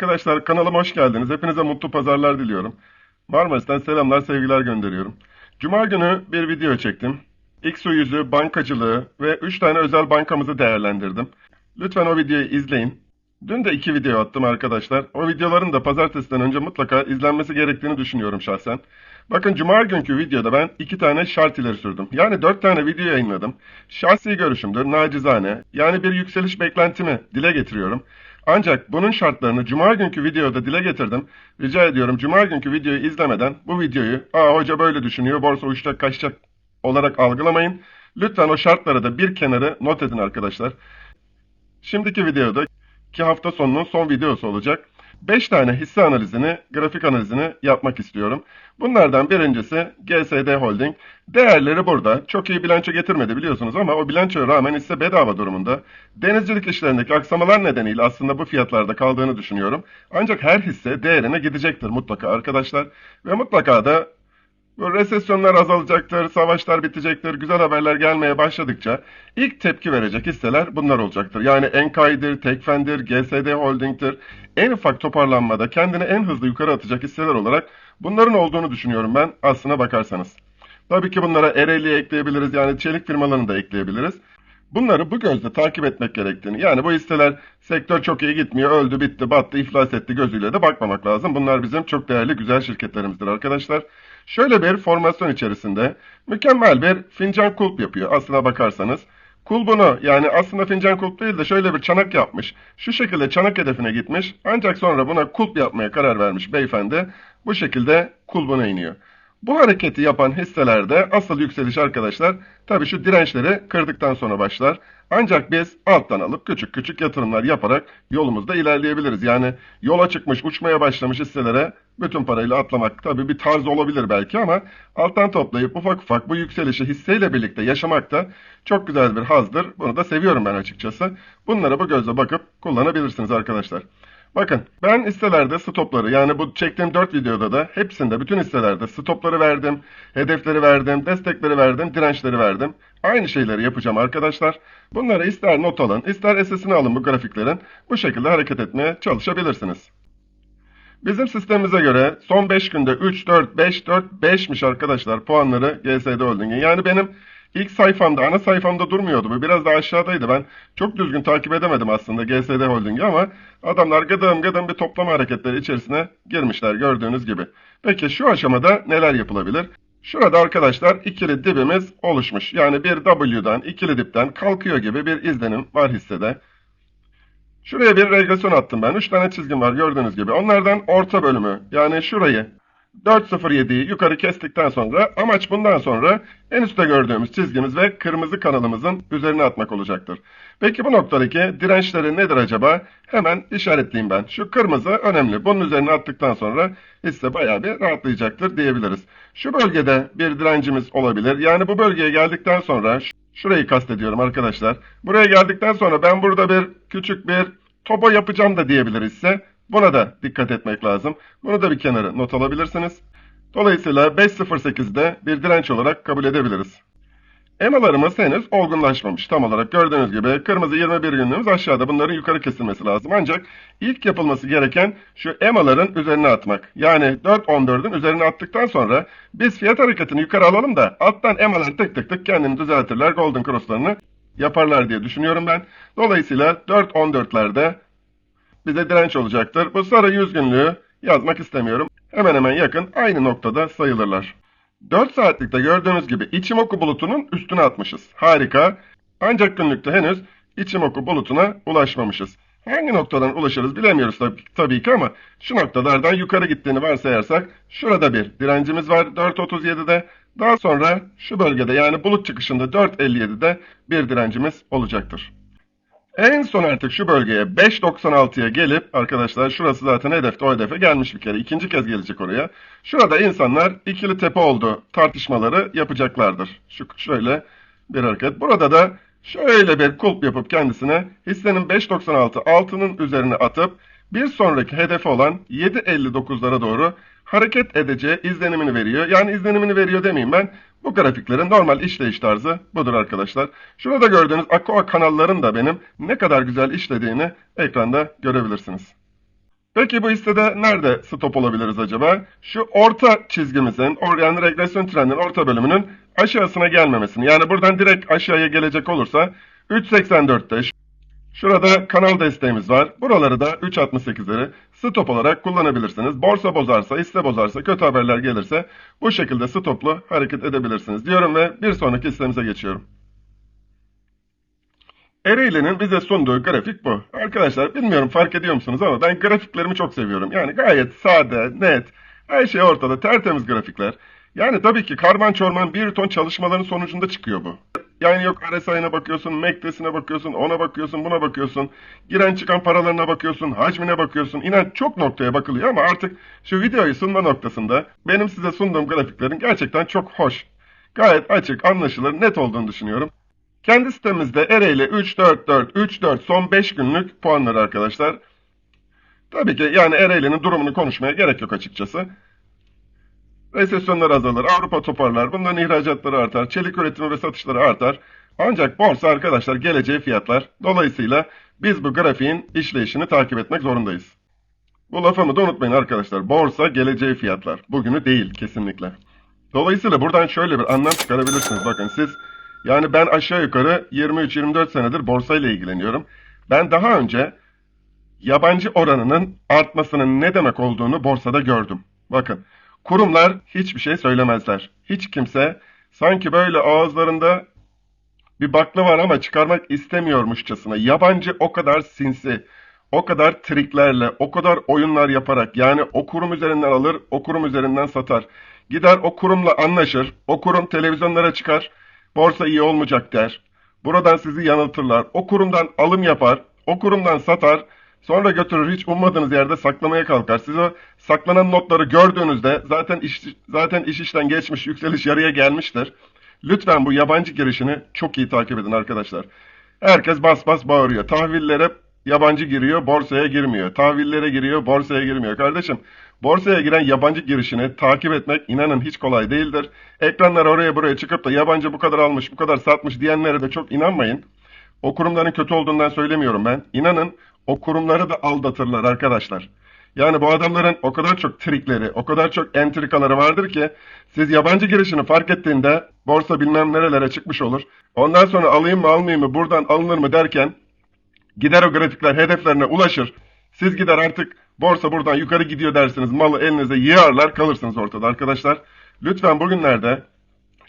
Arkadaşlar kanalıma hoş geldiniz. Hepinize mutlu pazarlar diliyorum. Marmaris'ten selamlar, sevgiler gönderiyorum. Cuma günü bir video çektim. XU yüzü, bankacılığı ve 3 tane özel bankamızı değerlendirdim. Lütfen o videoyu izleyin. Dün de iki video attım arkadaşlar. O videoların da pazartesiden önce mutlaka izlenmesi gerektiğini düşünüyorum şahsen. Bakın cuma günkü videoda ben iki tane şart ileri sürdüm. Yani dört tane video yayınladım. Şahsi görüşümdür, nacizane. Yani bir yükseliş beklentimi dile getiriyorum. Ancak bunun şartlarını cuma günkü videoda dile getirdim. Rica ediyorum cuma günkü videoyu izlemeden bu videoyu ''Aa hoca böyle düşünüyor, borsa uçacak kaçacak'' olarak algılamayın. Lütfen o şartları da bir kenara not edin arkadaşlar. Şimdiki videoda ki hafta sonunun son videosu olacak. 5 tane hisse analizini, grafik analizini yapmak istiyorum. Bunlardan birincisi GSD Holding. Değerleri burada. Çok iyi bilanço getirmedi biliyorsunuz ama o bilançoya rağmen hisse bedava durumunda. Denizcilik işlerindeki aksamalar nedeniyle aslında bu fiyatlarda kaldığını düşünüyorum. Ancak her hisse değerine gidecektir mutlaka arkadaşlar. Ve mutlaka da resesyonlar azalacaktır, savaşlar bitecektir, güzel haberler gelmeye başladıkça ilk tepki verecek hisseler bunlar olacaktır. Yani Enkay'dir, Tekfen'dir, GSD Holding'tir. En ufak toparlanmada kendini en hızlı yukarı atacak hisseler olarak bunların olduğunu düşünüyorum ben aslına bakarsanız. Tabii ki bunlara Ereğli'ye ekleyebiliriz yani çelik firmalarını da ekleyebiliriz. Bunları bu gözle takip etmek gerektiğini yani bu hisseler sektör çok iyi gitmiyor, öldü, bitti, battı, iflas etti gözüyle de bakmamak lazım. Bunlar bizim çok değerli güzel şirketlerimizdir arkadaşlar. Şöyle bir formasyon içerisinde mükemmel bir fincan kulp yapıyor aslına bakarsanız. Kulbunu yani aslında fincan kulp değil de şöyle bir çanak yapmış. Şu şekilde çanak hedefine gitmiş ancak sonra buna kulp yapmaya karar vermiş beyefendi. Bu şekilde kulbuna iniyor. Bu hareketi yapan hisselerde asıl yükseliş arkadaşlar tabii şu dirençleri kırdıktan sonra başlar. Ancak biz alttan alıp küçük küçük yatırımlar yaparak yolumuzda ilerleyebiliriz. Yani yola çıkmış uçmaya başlamış hisselere bütün parayla atlamak tabii bir tarz olabilir belki ama alttan toplayıp ufak ufak bu yükselişi hisseyle birlikte yaşamak da çok güzel bir hazdır. Bunu da seviyorum ben açıkçası. Bunlara bu gözle bakıp kullanabilirsiniz arkadaşlar. Bakın ben hisselerde stopları yani bu çektiğim 4 videoda da hepsinde bütün hisselerde stopları verdim, hedefleri verdim, destekleri verdim, dirençleri verdim. Aynı şeyleri yapacağım arkadaşlar. Bunları ister not alın, ister SS'ini alın bu grafiklerin. Bu şekilde hareket etmeye çalışabilirsiniz. Bizim sistemimize göre son 5 günde 3, 4, 5, 4, 5'miş arkadaşlar puanları GSD Holding'in. Yani benim ilk sayfamda, ana sayfamda durmuyordu. Bu biraz daha aşağıdaydı. Ben çok düzgün takip edemedim aslında GSD Holding'i ama adamlar gıdım gıdım bir toplama hareketleri içerisine girmişler gördüğünüz gibi. Peki şu aşamada neler yapılabilir? Şurada arkadaşlar ikili dibimiz oluşmuş. Yani bir W'dan, ikili dipten kalkıyor gibi bir izlenim var hissede. Şuraya bir regresyon attım ben. 3 tane çizgim var gördüğünüz gibi. Onlardan orta bölümü yani şurayı 4.07'yi yukarı kestikten sonra amaç bundan sonra en üstte gördüğümüz çizgimiz ve kırmızı kanalımızın üzerine atmak olacaktır. Peki bu noktadaki dirençleri nedir acaba? Hemen işaretleyeyim ben. Şu kırmızı önemli. Bunun üzerine attıktan sonra hisse bayağı bir rahatlayacaktır diyebiliriz. Şu bölgede bir direncimiz olabilir. Yani bu bölgeye geldikten sonra şurayı kastediyorum arkadaşlar. Buraya geldikten sonra ben burada bir küçük bir topa yapacağım da diyebiliriz ise Buna da dikkat etmek lazım. Bunu da bir kenara not alabilirsiniz. Dolayısıyla 5.08'de bir direnç olarak kabul edebiliriz. EMA'larımız henüz olgunlaşmamış. Tam olarak gördüğünüz gibi kırmızı 21 günlüğümüz aşağıda. Bunların yukarı kesilmesi lazım. Ancak ilk yapılması gereken şu EMA'ların üzerine atmak. Yani 4.14'ün üzerine attıktan sonra biz fiyat hareketini yukarı alalım da alttan EMA'lar tık tık tık kendini düzeltirler. Golden Cross'larını yaparlar diye düşünüyorum ben. Dolayısıyla 4.14'lerde bize direnç olacaktır. Bu sarı 100 günlüğü yazmak istemiyorum. Hemen hemen yakın aynı noktada sayılırlar. 4 saatlikte gördüğünüz gibi Ichimoku bulutunun üstüne atmışız. Harika. Ancak günlükte henüz Ichimoku bulutuna ulaşmamışız. Hangi noktadan ulaşırız bilemiyoruz tabii, tabii ki ama şu noktalardan yukarı gittiğini varsayarsak şurada bir direncimiz var 4.37'de. Daha sonra şu bölgede yani bulut çıkışında 4.57'de bir direncimiz olacaktır. En son artık şu bölgeye 5.96'ya gelip arkadaşlar şurası zaten hedefte o hedefe gelmiş bir kere. ikinci kez gelecek oraya. Şurada insanlar ikili tepe oldu tartışmaları yapacaklardır. Şu şöyle bir hareket. Burada da şöyle bir kulp yapıp kendisine hissenin 5.96 altının üzerine atıp bir sonraki hedefi olan 7.59'lara doğru hareket edeceği izlenimini veriyor. Yani izlenimini veriyor demeyeyim ben. Bu grafiklerin normal işleyiş tarzı budur arkadaşlar. Şurada gördüğünüz Aqua kanalların da benim ne kadar güzel işlediğini ekranda görebilirsiniz. Peki bu hissede nerede stop olabiliriz acaba? Şu orta çizgimizin, yani regresyon trendinin orta bölümünün aşağısına gelmemesini. Yani buradan direkt aşağıya gelecek olursa 3.84'te ş- Şurada kanal desteğimiz var. Buraları da 3.68'leri stop olarak kullanabilirsiniz. Borsa bozarsa, hisse bozarsa, kötü haberler gelirse bu şekilde stoplu hareket edebilirsiniz diyorum ve bir sonraki hissemize geçiyorum. Ereğli'nin bize sunduğu grafik bu. Arkadaşlar bilmiyorum fark ediyor musunuz ama ben grafiklerimi çok seviyorum. Yani gayet sade, net, her şey ortada, tertemiz grafikler. Yani tabii ki karman çorman bir ton çalışmaların sonucunda çıkıyor bu. Yani yok RSI'ne bakıyorsun, MACD'sine bakıyorsun, ona bakıyorsun, buna bakıyorsun. Giren çıkan paralarına bakıyorsun, hacmine bakıyorsun. İnan çok noktaya bakılıyor ama artık şu videoyu sunma noktasında benim size sunduğum grafiklerin gerçekten çok hoş. Gayet açık, anlaşılır, net olduğunu düşünüyorum. Kendi sitemizde Ereğli 3-4-4, 3-4 son 5 günlük puanları arkadaşlar. Tabii ki yani Ereğli'nin durumunu konuşmaya gerek yok açıkçası. Resesyonlar azalır, Avrupa toparlar, bunların ihracatları artar, çelik üretimi ve satışları artar. Ancak borsa arkadaşlar geleceği fiyatlar. Dolayısıyla biz bu grafiğin işleyişini takip etmek zorundayız. Bu lafımı da unutmayın arkadaşlar. Borsa geleceği fiyatlar. Bugünü değil kesinlikle. Dolayısıyla buradan şöyle bir anlam çıkarabilirsiniz. Bakın siz yani ben aşağı yukarı 23-24 senedir borsayla ilgileniyorum. Ben daha önce yabancı oranının artmasının ne demek olduğunu borsada gördüm. Bakın kurumlar hiçbir şey söylemezler. Hiç kimse sanki böyle ağızlarında bir bakla var ama çıkarmak istemiyormuşçasına. Yabancı o kadar sinsi, o kadar triklerle, o kadar oyunlar yaparak yani o kurum üzerinden alır, o kurum üzerinden satar. Gider o kurumla anlaşır, o kurum televizyonlara çıkar, borsa iyi olmayacak der. Buradan sizi yanıltırlar. O kurumdan alım yapar, o kurumdan satar, sonra götürür hiç ummadığınız yerde saklamaya kalkar. Siz o saklanan notları gördüğünüzde zaten iş, zaten iş işten geçmiş, yükseliş yarıya gelmiştir. Lütfen bu yabancı girişini çok iyi takip edin arkadaşlar. Herkes bas bas bağırıyor. Tahvillere yabancı giriyor, borsaya girmiyor. Tahvillere giriyor, borsaya girmiyor. Kardeşim, borsaya giren yabancı girişini takip etmek inanın hiç kolay değildir. Ekranlar oraya buraya çıkıp da yabancı bu kadar almış, bu kadar satmış diyenlere de çok inanmayın. O kurumların kötü olduğundan söylemiyorum ben. İnanın o kurumları da aldatırlar arkadaşlar. Yani bu adamların o kadar çok trikleri, o kadar çok entrikaları vardır ki siz yabancı girişini fark ettiğinde borsa bilmem nerelere çıkmış olur. Ondan sonra alayım mı almayayım mı buradan alınır mı derken gider o grafikler hedeflerine ulaşır. Siz gider artık borsa buradan yukarı gidiyor dersiniz malı elinize yığarlar kalırsınız ortada arkadaşlar. Lütfen bugünlerde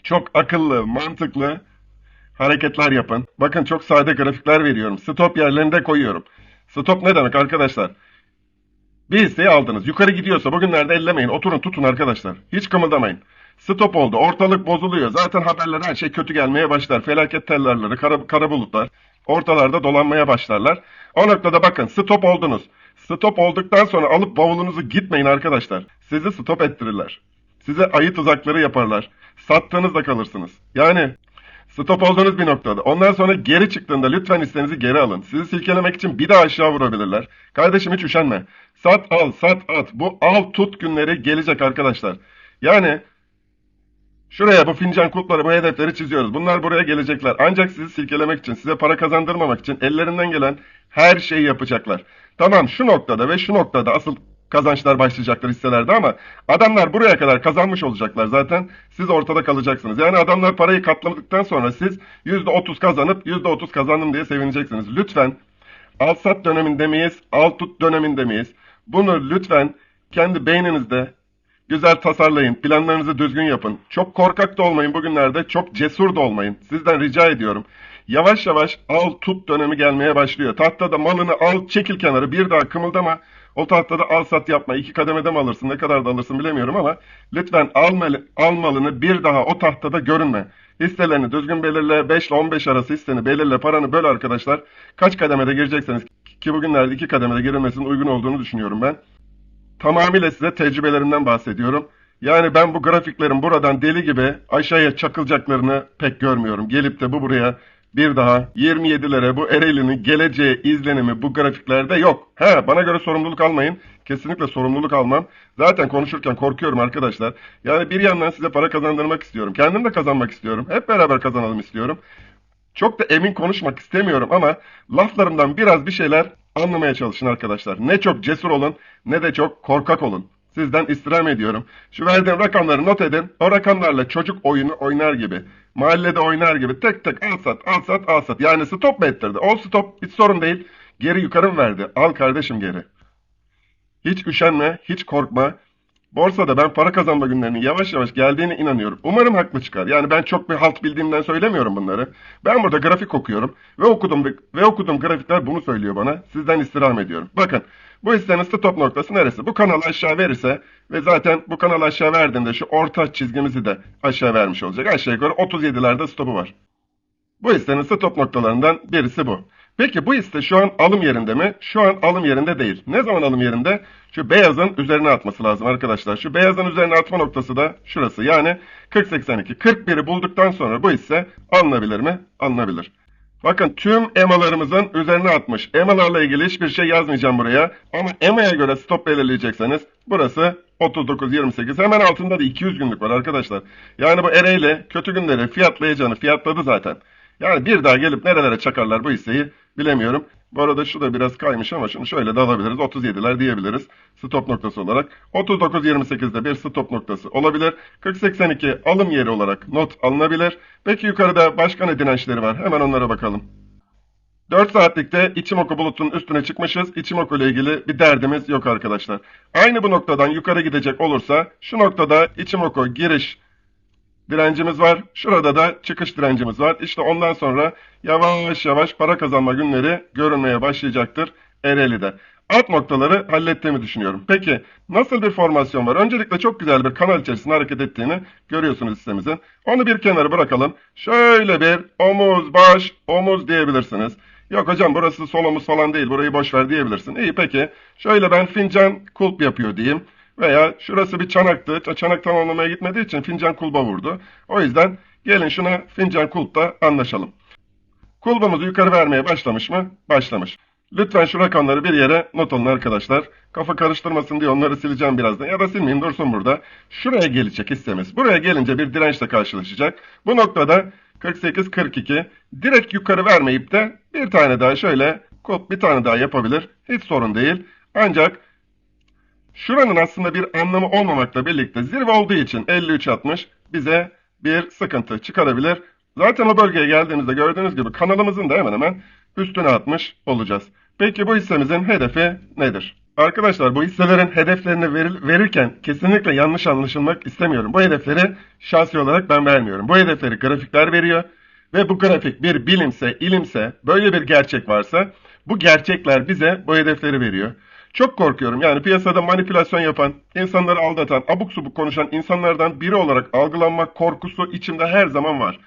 çok akıllı, mantıklı hareketler yapın. Bakın çok sade grafikler veriyorum. Stop yerlerinde koyuyorum. Stop ne demek arkadaşlar? Bir hisseyi aldınız. Yukarı gidiyorsa bugünlerde ellemeyin. Oturun tutun arkadaşlar. Hiç kımıldamayın. Stop oldu. Ortalık bozuluyor. Zaten haberler her şey kötü gelmeye başlar. Felaket tellerleri, kara, kara bulutlar ortalarda dolanmaya başlarlar. O noktada bakın stop oldunuz. Stop olduktan sonra alıp bavulunuzu gitmeyin arkadaşlar. Sizi stop ettirirler. Size ayı tuzakları yaparlar. Sattığınızda kalırsınız. Yani Stop olduğunuz bir noktada. Ondan sonra geri çıktığında lütfen hissenizi geri alın. Sizi silkelemek için bir daha aşağı vurabilirler. Kardeşim hiç üşenme. Sat al, sat at. Bu al tut günleri gelecek arkadaşlar. Yani şuraya bu fincan kulpları, bu hedefleri çiziyoruz. Bunlar buraya gelecekler. Ancak sizi silkelemek için, size para kazandırmamak için ellerinden gelen her şeyi yapacaklar. Tamam şu noktada ve şu noktada asıl kazançlar başlayacaktır hisselerde ama adamlar buraya kadar kazanmış olacaklar zaten. Siz ortada kalacaksınız. Yani adamlar parayı katlamadıktan sonra siz %30 kazanıp %30 kazandım diye sevineceksiniz. Lütfen al sat döneminde miyiz, al tut döneminde miyiz? Bunu lütfen kendi beyninizde güzel tasarlayın. Planlarınızı düzgün yapın. Çok korkak da olmayın bugünlerde. Çok cesur da olmayın. Sizden rica ediyorum. Yavaş yavaş al tut dönemi gelmeye başlıyor. Tahtada malını al çekil kenara bir daha kımıldama. O tahtada al sat yapma. İki kademede mi alırsın ne kadar da alırsın bilemiyorum ama lütfen almalı, almalını bir daha o tahtada görünme. Hisselerini düzgün belirle. 5 ile 15 arası hisseni belirle. Paranı böl arkadaşlar. Kaç kademede girecekseniz ki bugünlerde iki kademede girilmesinin uygun olduğunu düşünüyorum ben. Tamamıyla size tecrübelerimden bahsediyorum. Yani ben bu grafiklerin buradan deli gibi aşağıya çakılacaklarını pek görmüyorum. Gelip de bu buraya bir daha 27'lere bu Ereğli'nin geleceği izlenimi bu grafiklerde yok. He bana göre sorumluluk almayın. Kesinlikle sorumluluk almam. Zaten konuşurken korkuyorum arkadaşlar. Yani bir yandan size para kazandırmak istiyorum. Kendim de kazanmak istiyorum. Hep beraber kazanalım istiyorum. Çok da emin konuşmak istemiyorum ama laflarımdan biraz bir şeyler anlamaya çalışın arkadaşlar. Ne çok cesur olun ne de çok korkak olun. Sizden istirham ediyorum. Şu verdiğim rakamları not edin. O rakamlarla çocuk oyunu oynar gibi. Mahallede oynar gibi tek tek al sat al sat al sat. Yani stop mu ettirdi? O stop hiç sorun değil. Geri yukarı mı verdi? Al kardeşim geri. Hiç üşenme, hiç korkma. Borsada ben para kazanma günlerinin yavaş yavaş geldiğine inanıyorum. Umarım haklı çıkar. Yani ben çok bir halt bildiğimden söylemiyorum bunları. Ben burada grafik okuyorum ve okudum ve okuduğum grafikler bunu söylüyor bana. Sizden istirham ediyorum. Bakın bu hissenin stop noktası neresi? Bu kanalı aşağı verirse ve zaten bu kanalı aşağı verdiğinde şu orta çizgimizi de aşağı vermiş olacak. Aşağı yukarı 37'lerde stopu var. Bu hissenin stop noktalarından birisi bu. Peki bu hisse şu an alım yerinde mi? Şu an alım yerinde değil. Ne zaman alım yerinde? Şu beyazın üzerine atması lazım arkadaşlar. Şu beyazın üzerine atma noktası da şurası. Yani 40.82. 41'i bulduktan sonra bu hisse alınabilir mi? Alınabilir. Bakın tüm EMA'larımızın üzerine atmış. EMA'larla ilgili hiçbir şey yazmayacağım buraya. Ama EMA'ya göre stop belirleyecekseniz burası 39.28. Hemen altında da 200 günlük var arkadaşlar. Yani bu Ereğli kötü günleri fiyatlayacağını fiyatladı zaten. Yani bir daha gelip nerelere çakarlar bu hisseyi bilemiyorum. Bu arada şu da biraz kaymış ama şunu şöyle de alabiliriz. 37'ler diyebiliriz stop noktası olarak. 39.28'de bir stop noktası olabilir. 40.82 alım yeri olarak not alınabilir. Peki yukarıda başka ne dirençleri var? Hemen onlara bakalım. 4 saatlikte İçimoku bulutun üstüne çıkmışız. İçimoku ile ilgili bir derdimiz yok arkadaşlar. Aynı bu noktadan yukarı gidecek olursa şu noktada İçimoku giriş direncimiz var. Şurada da çıkış direncimiz var. İşte ondan sonra yavaş yavaş para kazanma günleri görünmeye başlayacaktır Ereğli'de. Alt noktaları hallettiğimi düşünüyorum. Peki nasıl bir formasyon var? Öncelikle çok güzel bir kanal içerisinde hareket ettiğini görüyorsunuz sistemimizin. Onu bir kenara bırakalım. Şöyle bir omuz, baş, omuz diyebilirsiniz. Yok hocam burası sol omuz falan değil burayı boş ver diyebilirsin. İyi peki şöyle ben fincan kulp yapıyor diyeyim. Veya şurası bir çanaktı. Çanak tamamlamaya gitmediği için fincan kulba vurdu. O yüzden gelin şuna fincan kulpta anlaşalım. Kulbumuzu yukarı vermeye başlamış mı? Başlamış. Lütfen şu rakamları bir yere not alın arkadaşlar. Kafa karıştırmasın diye onları sileceğim birazdan. Ya da silmeyeyim dursun burada. Şuraya gelecek hissemiz. Buraya gelince bir dirençle karşılaşacak. Bu noktada 48-42 direkt yukarı vermeyip de bir tane daha şöyle kulp bir tane daha yapabilir. Hiç sorun değil. Ancak Şuranın aslında bir anlamı olmamakla birlikte zirve olduğu için 53-60 bize bir sıkıntı çıkarabilir. Zaten o bölgeye geldiğimizde gördüğünüz gibi kanalımızın da hemen hemen üstüne atmış olacağız. Peki bu hissemizin hedefi nedir? Arkadaşlar bu hisselerin hedeflerini verir, verirken kesinlikle yanlış anlaşılmak istemiyorum. Bu hedefleri şahsi olarak ben vermiyorum. Bu hedefleri grafikler veriyor ve bu grafik bir bilimse, ilimse, böyle bir gerçek varsa bu gerçekler bize bu hedefleri veriyor. Çok korkuyorum. Yani piyasada manipülasyon yapan, insanları aldatan, abuk subuk konuşan insanlardan biri olarak algılanmak korkusu içimde her zaman var.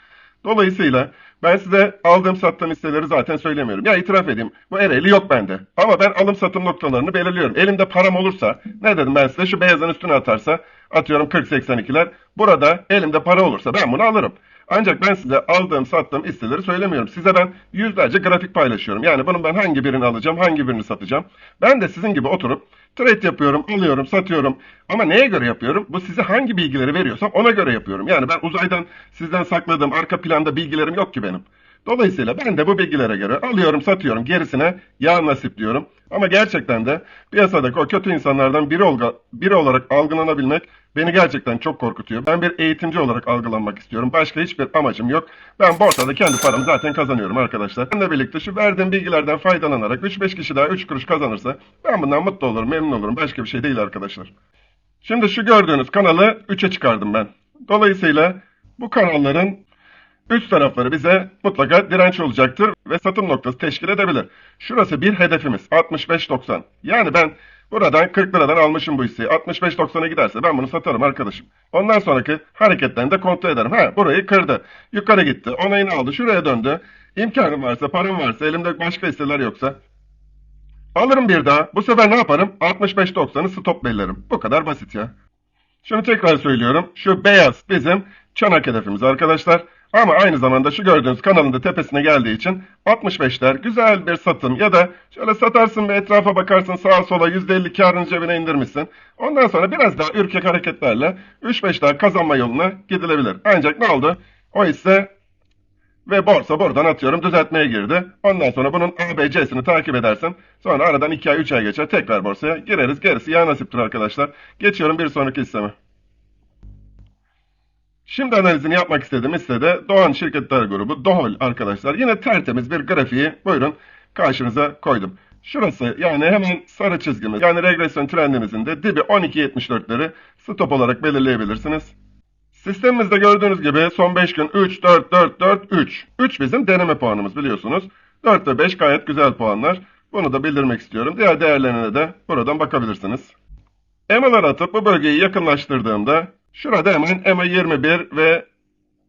Dolayısıyla ben size aldığım sattığım hisseleri zaten söylemiyorum. Ya itiraf edeyim bu Ereğli yok bende. Ama ben alım satım noktalarını belirliyorum. Elimde param olursa ne dedim ben size şu beyazın üstüne atarsa atıyorum 40-82'ler. Burada elimde para olursa ben bunu alırım. Ancak ben size aldığım sattığım hisseleri söylemiyorum. Size ben yüzlerce grafik paylaşıyorum. Yani bunun ben hangi birini alacağım, hangi birini satacağım. Ben de sizin gibi oturup trade yapıyorum, alıyorum, satıyorum. Ama neye göre yapıyorum? Bu size hangi bilgileri veriyorsam ona göre yapıyorum. Yani ben uzaydan sizden sakladığım arka planda bilgilerim yok ki benim. Dolayısıyla ben de bu bilgilere göre alıyorum, satıyorum, gerisine yağ nasip diyorum. Ama gerçekten de piyasadaki o kötü insanlardan biri, olga, biri olarak algılanabilmek beni gerçekten çok korkutuyor. Ben bir eğitimci olarak algılanmak istiyorum. Başka hiçbir amacım yok. Ben borsada kendi paramı zaten kazanıyorum arkadaşlar. Benle birlikte şu verdiğim bilgilerden faydalanarak 3-5 kişi daha 3 kuruş kazanırsa ben bundan mutlu olurum, memnun olurum. Başka bir şey değil arkadaşlar. Şimdi şu gördüğünüz kanalı 3'e çıkardım ben. Dolayısıyla bu kanalların Üst tarafları bize mutlaka direnç olacaktır ve satım noktası teşkil edebilir. Şurası bir hedefimiz 65.90. Yani ben buradan 40 liradan almışım bu hisseyi. 65.90'a giderse ben bunu satarım arkadaşım. Ondan sonraki hareketlerini de kontrol ederim. Ha burayı kırdı. Yukarı gitti. Onayını aldı. Şuraya döndü. İmkanım varsa, param varsa, elimde başka hisseler yoksa alırım bir daha. Bu sefer ne yaparım? 65.90'ı stop bellerim. Bu kadar basit ya. Şunu tekrar söylüyorum. Şu beyaz bizim çanak hedefimiz arkadaşlar. Ama aynı zamanda şu gördüğünüz kanalın da tepesine geldiği için 65'ler güzel bir satım ya da şöyle satarsın ve etrafa bakarsın sağa sola %50 karını cebine indirmişsin. Ondan sonra biraz daha ürkek hareketlerle 3-5 daha kazanma yoluna gidilebilir. Ancak ne oldu? O ise Ve borsa buradan atıyorum düzeltmeye girdi. Ondan sonra bunun ABC'sini takip edersin. Sonra aradan 2 ay 3 ay geçer tekrar borsaya gireriz. Gerisi ya nasiptir arkadaşlar. Geçiyorum bir sonraki hisseme. Şimdi analizini yapmak istediğim hissede Doğan Şirketler Grubu Dohol arkadaşlar. Yine tertemiz bir grafiği buyurun karşınıza koydum. Şurası yani hemen sarı çizgimiz yani regresyon trendimizin de dibi 12.74'leri stop olarak belirleyebilirsiniz. Sistemimizde gördüğünüz gibi son 5 gün 3, 4, 4, 4, 3. 3 bizim deneme puanımız biliyorsunuz. 4 ve 5 gayet güzel puanlar. Bunu da bildirmek istiyorum. Diğer değerlerine de buradan bakabilirsiniz. EMA'lar atıp bu bölgeyi yakınlaştırdığımda şurada hemen EMA 21 ve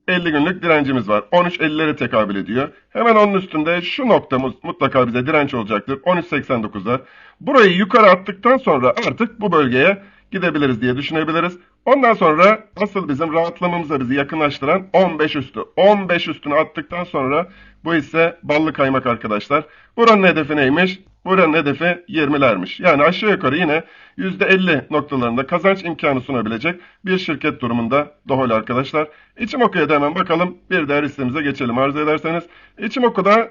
50 günlük direncimiz var. 13.50'lere tekabül ediyor. Hemen onun üstünde şu noktamız mutlaka bize direnç olacaktır. 13.89'lar. Burayı yukarı attıktan sonra artık bu bölgeye gidebiliriz diye düşünebiliriz. Ondan sonra asıl bizim rahatlamamıza bizi yakınlaştıran 15 üstü. 15 üstünü attıktan sonra bu ise ballı kaymak arkadaşlar. Buranın hedefi neymiş? Buranın hedefi 20'lermiş. Yani aşağı yukarı yine %50 noktalarında kazanç imkanı sunabilecek bir şirket durumunda Dohol arkadaşlar. İçim okuya da hemen bakalım. Bir diğer listemize geçelim arzu ederseniz. İçim okuda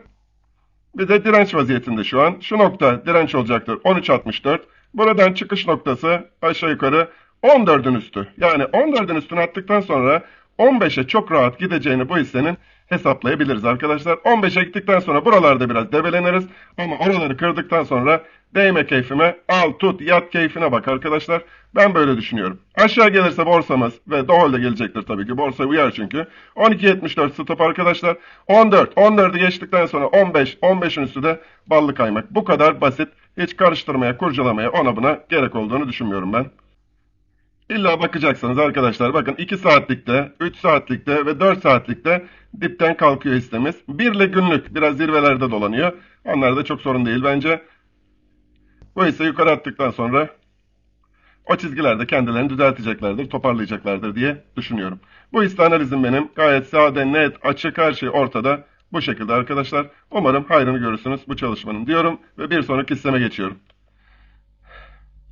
bir de direnç vaziyetinde şu an. Şu nokta direnç olacaktır 13.64. Buradan çıkış noktası aşağı yukarı 14'ün üstü. Yani 14'ün üstünü attıktan sonra 15'e çok rahat gideceğini bu hissenin hesaplayabiliriz arkadaşlar. 15'e gittikten sonra buralarda biraz debeleniriz. Ama oraları kırdıktan sonra değme keyfime al tut yat keyfine bak arkadaşlar. Ben böyle düşünüyorum. Aşağı gelirse borsamız ve Dohol de gelecektir tabii ki. Borsa uyar çünkü. 12.74 stop arkadaşlar. 14. 14'ü geçtikten sonra 15. 15'in üstü de ballı kaymak. Bu kadar basit. Hiç karıştırmaya, kurcalamaya ona buna gerek olduğunu düşünmüyorum ben. İlla bakacaksınız arkadaşlar. Bakın 2 saatlikte, 3 saatlikte ve 4 saatlikte dipten kalkıyor hissemiz. 1 ile günlük biraz zirvelerde dolanıyor. Onlar da çok sorun değil bence. Bu hisse yukarı attıktan sonra o çizgilerde kendilerini düzelteceklerdir, toparlayacaklardır diye düşünüyorum. Bu hisse analizim benim. Gayet sade, net, açık her şey ortada. Bu şekilde arkadaşlar. Umarım hayrını görürsünüz bu çalışmanın diyorum ve bir sonraki hisseme geçiyorum.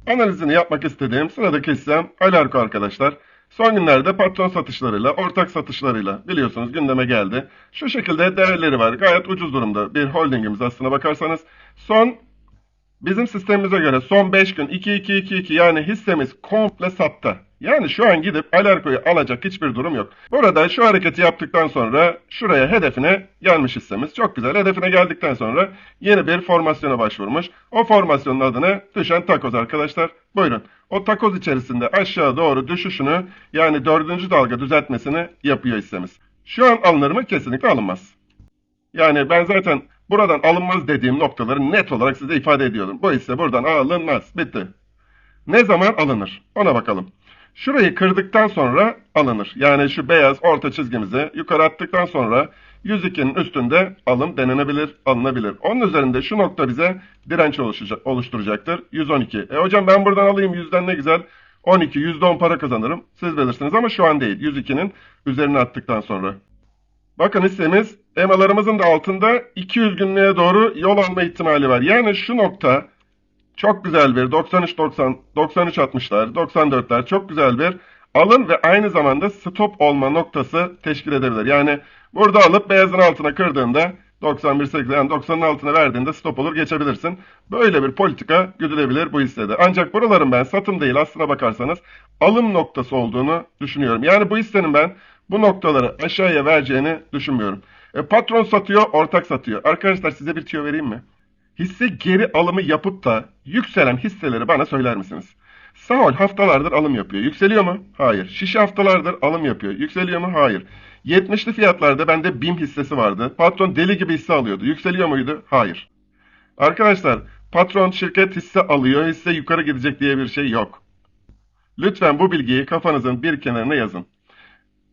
Analizini yapmak istediğim sıradaki hissem Alarko arkadaşlar. Son günlerde patron satışlarıyla, ortak satışlarıyla biliyorsunuz gündeme geldi. Şu şekilde değerleri var. Gayet ucuz durumda bir holdingimiz aslına bakarsanız. Son bizim sistemimize göre son 5 gün 2-2-2-2 yani hissemiz komple sattı. Yani şu an gidip Alarko'yu alacak hiçbir durum yok. Burada şu hareketi yaptıktan sonra şuraya hedefine gelmiş hissemiz. Çok güzel. Hedefine geldikten sonra yeni bir formasyona başvurmuş. O formasyonun adını düşen takoz arkadaşlar. Buyurun. O takoz içerisinde aşağı doğru düşüşünü yani dördüncü dalga düzeltmesini yapıyor hissemiz. Şu an alınır mı? Kesinlikle alınmaz. Yani ben zaten buradan alınmaz dediğim noktaları net olarak size ifade ediyorum. Bu hisse buradan alınmaz. Bitti. Ne zaman alınır? Ona bakalım. Şurayı kırdıktan sonra alınır. Yani şu beyaz orta çizgimizi yukarı attıktan sonra 102'nin üstünde alım denenebilir, alınabilir. Onun üzerinde şu nokta bize direnç oluşturacaktır. 112. E hocam ben buradan alayım 100'den ne güzel. 12, %10 para kazanırım. Siz bilirsiniz ama şu an değil. 102'nin üzerine attıktan sonra. Bakın hissemiz emalarımızın da altında 200 günlüğe doğru yol alma ihtimali var. Yani şu nokta çok güzel bir 93 90 93 60'lar, 94'ler çok güzel bir alın ve aynı zamanda stop olma noktası teşkil edebilir. Yani burada alıp beyazın altına kırdığında 91 80 yani 90'ın altına verdiğinde stop olur geçebilirsin. Böyle bir politika güdülebilir bu hissede. Ancak buraların ben satım değil aslına bakarsanız alım noktası olduğunu düşünüyorum. Yani bu hissenin ben bu noktaları aşağıya vereceğini düşünmüyorum. E, patron satıyor, ortak satıyor. Arkadaşlar size bir tüyo vereyim mi? Hisse geri alımı yapıp da yükselen hisseleri bana söyler misiniz? Sahol haftalardır alım yapıyor. Yükseliyor mu? Hayır. Şişe haftalardır alım yapıyor. Yükseliyor mu? Hayır. 70'li fiyatlarda bende BİM hissesi vardı. Patron deli gibi hisse alıyordu. Yükseliyor muydu? Hayır. Arkadaşlar patron şirket hisse alıyor, hisse yukarı gidecek diye bir şey yok. Lütfen bu bilgiyi kafanızın bir kenarına yazın.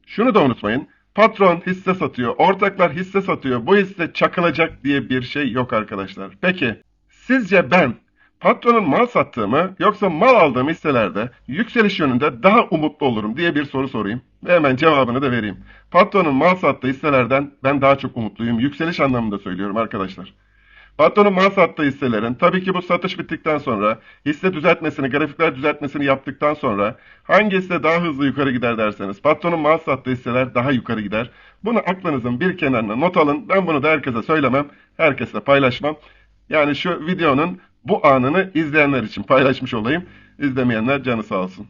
Şunu da unutmayın. Patron hisse satıyor, ortaklar hisse satıyor, bu hisse çakılacak diye bir şey yok arkadaşlar. Peki, sizce ben patronun mal sattığımı yoksa mal aldığım hisselerde yükseliş yönünde daha umutlu olurum diye bir soru sorayım. Ve hemen cevabını da vereyim. Patronun mal sattığı hisselerden ben daha çok umutluyum. Yükseliş anlamında söylüyorum arkadaşlar. Patronun mal sattığı hisselerin tabii ki bu satış bittikten sonra hisse düzeltmesini, grafikler düzeltmesini yaptıktan sonra hangi hisse daha hızlı yukarı gider derseniz patronun mal sattığı hisseler daha yukarı gider. Bunu aklınızın bir kenarına not alın. Ben bunu da herkese söylemem, herkesle paylaşmam. Yani şu videonun bu anını izleyenler için paylaşmış olayım. İzlemeyenler canı sağ olsun.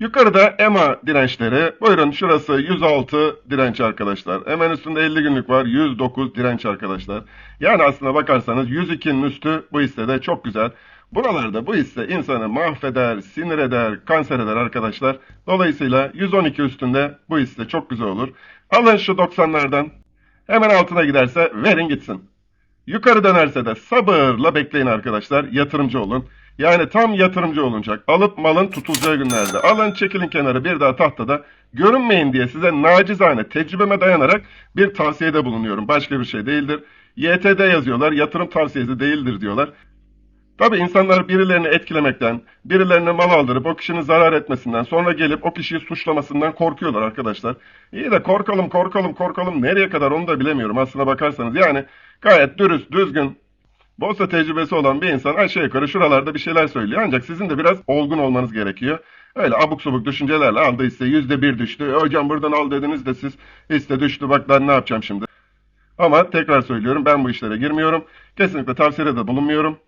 Yukarıda EMA dirençleri. Buyurun şurası 106 direnç arkadaşlar. Hemen üstünde 50 günlük var. 109 direnç arkadaşlar. Yani aslına bakarsanız 102'nin üstü bu hissede çok güzel. Buralarda bu hisse insanı mahveder, sinir eder, kanser eder arkadaşlar. Dolayısıyla 112 üstünde bu hisse çok güzel olur. Alın şu 90'lardan. Hemen altına giderse verin gitsin. Yukarı dönerse de sabırla bekleyin arkadaşlar. Yatırımcı olun. Yani tam yatırımcı olunacak. Alıp malın tutulacağı günlerde. Alın çekilin kenara bir daha tahtada. Görünmeyin diye size nacizane tecrübeme dayanarak bir tavsiyede bulunuyorum. Başka bir şey değildir. YTD yazıyorlar. Yatırım tavsiyesi değildir diyorlar. Tabi insanlar birilerini etkilemekten, birilerine mal aldırıp o kişinin zarar etmesinden, sonra gelip o kişiyi suçlamasından korkuyorlar arkadaşlar. İyi de korkalım, korkalım, korkalım nereye kadar onu da bilemiyorum aslına bakarsanız. Yani gayet dürüst, düzgün, borsa tecrübesi olan bir insan aşağı yukarı şuralarda bir şeyler söylüyor. Ancak sizin de biraz olgun olmanız gerekiyor. Öyle abuk subuk düşüncelerle aldı hisse yüzde bir düştü. E, hocam buradan al dediniz de siz hisse düştü bak ben ne yapacağım şimdi. Ama tekrar söylüyorum ben bu işlere girmiyorum. Kesinlikle tavsiyede de bulunmuyorum.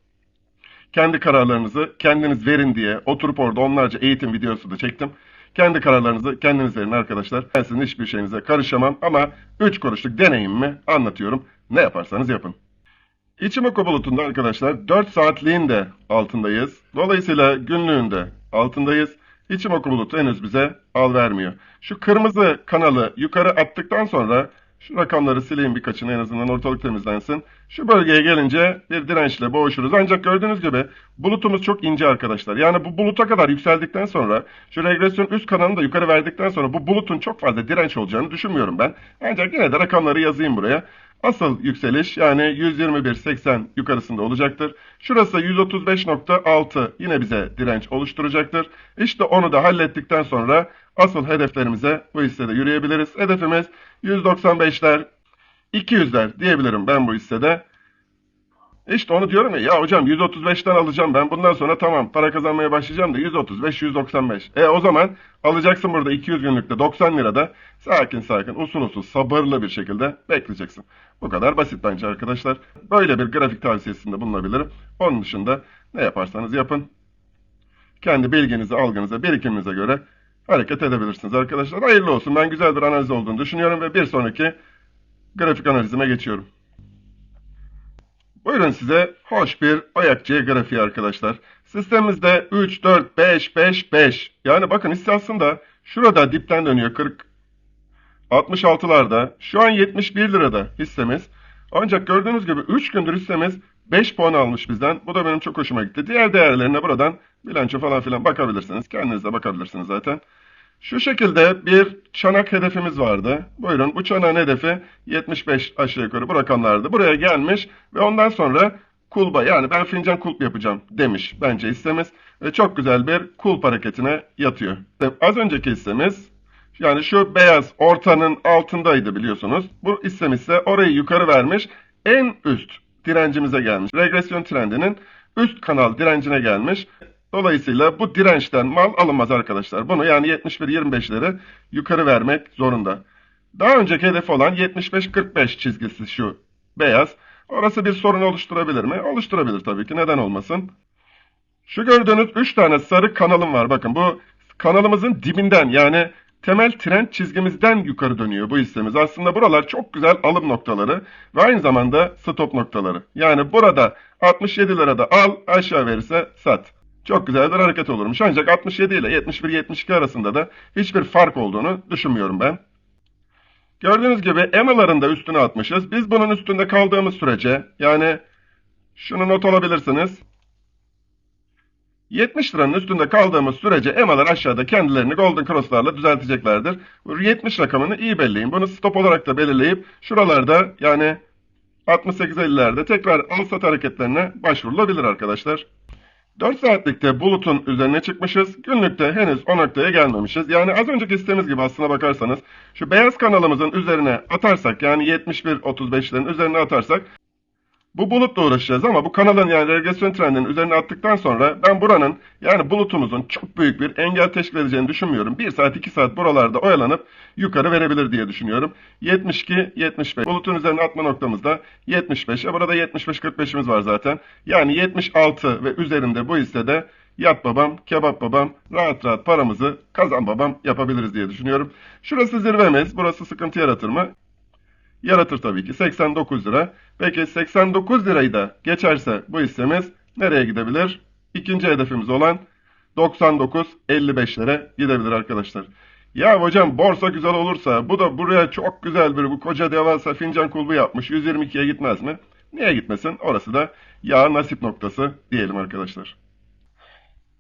Kendi kararlarınızı kendiniz verin diye oturup orada onlarca eğitim videosu da çektim. Kendi kararlarınızı kendiniz verin arkadaşlar. Ben sizin hiçbir şeyinize karışamam ama 3 kuruşluk deneyimimi anlatıyorum. Ne yaparsanız yapın. İçimoku bulutunda arkadaşlar 4 saatliğin de altındayız. Dolayısıyla günlüğün de altındayız. İçimoku bulutu henüz bize al vermiyor. Şu kırmızı kanalı yukarı attıktan sonra şu rakamları sileyim birkaçını en azından ortalık temizlensin. Şu bölgeye gelince bir dirençle boğuşuruz. Ancak gördüğünüz gibi bulutumuz çok ince arkadaşlar. Yani bu buluta kadar yükseldikten sonra şu regresyon üst kanalını da yukarı verdikten sonra bu bulutun çok fazla direnç olacağını düşünmüyorum ben. Ancak yine de rakamları yazayım buraya. Asıl yükseliş yani 121.80 yukarısında olacaktır. Şurası 135.6 yine bize direnç oluşturacaktır. İşte onu da hallettikten sonra asıl hedeflerimize bu hissede yürüyebiliriz. Hedefimiz 195'ler, 200'ler diyebilirim ben bu hissede. İşte onu diyorum ya, ya hocam 135'ten alacağım ben bundan sonra tamam para kazanmaya başlayacağım da 135 195. E o zaman alacaksın burada 200 günlükte 90 lirada sakin sakin usul usul sabırlı bir şekilde bekleyeceksin. Bu kadar basit bence arkadaşlar. Böyle bir grafik tavsiyesinde bulunabilirim. Onun dışında ne yaparsanız yapın. Kendi bilginize, algınıza, birikiminize göre hareket edebilirsiniz arkadaşlar. Hayırlı olsun. Ben güzel bir analiz olduğunu düşünüyorum ve bir sonraki grafik analizime geçiyorum. Buyurun size hoş bir ayakçı grafiği arkadaşlar. Sistemimizde 3, 4, 5, 5, 5. Yani bakın hisse aslında şurada dipten dönüyor 40, 66'larda. Şu an 71 lirada hissemiz. Ancak gördüğünüz gibi 3 gündür hissemiz 5 puan almış bizden. Bu da benim çok hoşuma gitti. Diğer değerlerine buradan bilanço falan filan bakabilirsiniz. Kendiniz de bakabilirsiniz zaten. Şu şekilde bir çanak hedefimiz vardı. Buyurun bu çanağın hedefi 75 aşağı yukarı bu rakamlardı. Buraya gelmiş ve ondan sonra kulba yani ben fincan kulp yapacağım demiş bence hissemiz. Ve çok güzel bir kulp hareketine yatıyor. Az önceki hissemiz yani şu beyaz ortanın altındaydı biliyorsunuz. Bu hissemiz ise orayı yukarı vermiş en üst direncimize gelmiş. Regresyon trendinin üst kanal direncine gelmiş. Dolayısıyla bu dirençten mal alınmaz arkadaşlar. Bunu yani 71-25'leri yukarı vermek zorunda. Daha önceki hedef olan 75-45 çizgisi şu beyaz. Orası bir sorun oluşturabilir mi? Oluşturabilir tabii ki. Neden olmasın? Şu gördüğünüz 3 tane sarı kanalım var. Bakın bu kanalımızın dibinden yani temel trend çizgimizden yukarı dönüyor bu hissemiz. Aslında buralar çok güzel alım noktaları ve aynı zamanda stop noktaları. Yani burada 67 lirada al aşağı verirse sat. Çok güzel bir hareket olurmuş. Ancak 67 ile 71-72 arasında da hiçbir fark olduğunu düşünmüyorum ben. Gördüğünüz gibi EMA'ların da üstüne atmışız. Biz bunun üstünde kaldığımız sürece yani şunu not alabilirsiniz. 70 liranın üstünde kaldığımız sürece EMA'lar aşağıda kendilerini Golden Cross'larla düzelteceklerdir. Bu 70 rakamını iyi belleyin. Bunu stop olarak da belirleyip şuralarda yani 68-50'lerde tekrar al sat hareketlerine başvurulabilir arkadaşlar. 4 saatlikte bulutun üzerine çıkmışız. Günlükte henüz o noktaya gelmemişiz. Yani az önceki istediğimiz gibi aslına bakarsanız şu beyaz kanalımızın üzerine atarsak yani 71-35'lerin üzerine atarsak Bu bulutla uğraşacağız ama bu kanalın yani regresyon trendinin üzerine attıktan sonra ben buranın yani bulutumuzun çok büyük bir engel teşkil edeceğini düşünmüyorum. 1 saat 2 saat buralarda oyalanıp yukarı verebilir diye düşünüyorum. 72 75 bulutun üzerine atma noktamızda 75. E burada 75 45'imiz var zaten. Yani 76 ve üzerinde bu hissede yat babam, kebap babam, rahat rahat paramızı kazan babam yapabiliriz diye düşünüyorum. Şurası zirvemiz. Burası sıkıntı yaratır mı? Yaratır tabii ki. 89 lira. Peki 89 lirayı da geçerse bu hissemiz nereye gidebilir? İkinci hedefimiz olan 99.55'lere gidebilir arkadaşlar. Ya hocam borsa güzel olursa bu da buraya çok güzel bir bu koca devasa fincan kulbu yapmış 122'ye gitmez mi? Niye gitmesin? Orası da ya nasip noktası diyelim arkadaşlar.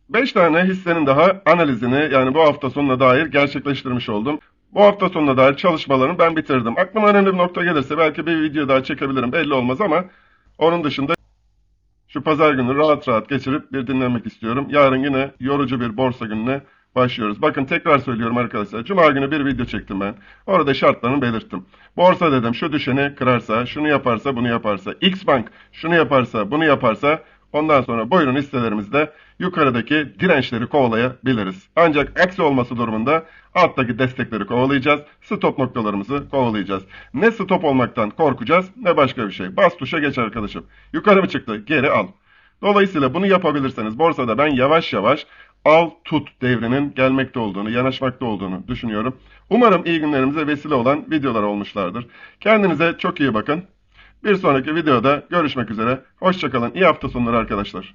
5 tane hissenin daha analizini yani bu hafta sonuna dair gerçekleştirmiş oldum. Bu hafta sonuna dair çalışmalarımı ben bitirdim. Aklıma önemli bir nokta gelirse belki bir video daha çekebilirim belli olmaz ama onun dışında şu pazar günü rahat rahat geçirip bir dinlenmek istiyorum. Yarın yine yorucu bir borsa gününe başlıyoruz. Bakın tekrar söylüyorum arkadaşlar. Cuma günü bir video çektim ben. Orada şartlarını belirttim. Borsa dedim şu düşeni kırarsa, şunu yaparsa, bunu yaparsa, X Bank şunu yaparsa, bunu yaparsa ondan sonra buyurun hisselerimizde yukarıdaki dirençleri kovalayabiliriz. Ancak aksi olması durumunda alttaki destekleri kovalayacağız. Stop noktalarımızı kovalayacağız. Ne stop olmaktan korkacağız ne başka bir şey. Bas tuşa geç arkadaşım. Yukarı mı çıktı? Geri al. Dolayısıyla bunu yapabilirseniz borsada ben yavaş yavaş al tut devrinin gelmekte olduğunu, yanaşmakta olduğunu düşünüyorum. Umarım iyi günlerimize vesile olan videolar olmuşlardır. Kendinize çok iyi bakın. Bir sonraki videoda görüşmek üzere. Hoşçakalın. İyi hafta sonları arkadaşlar.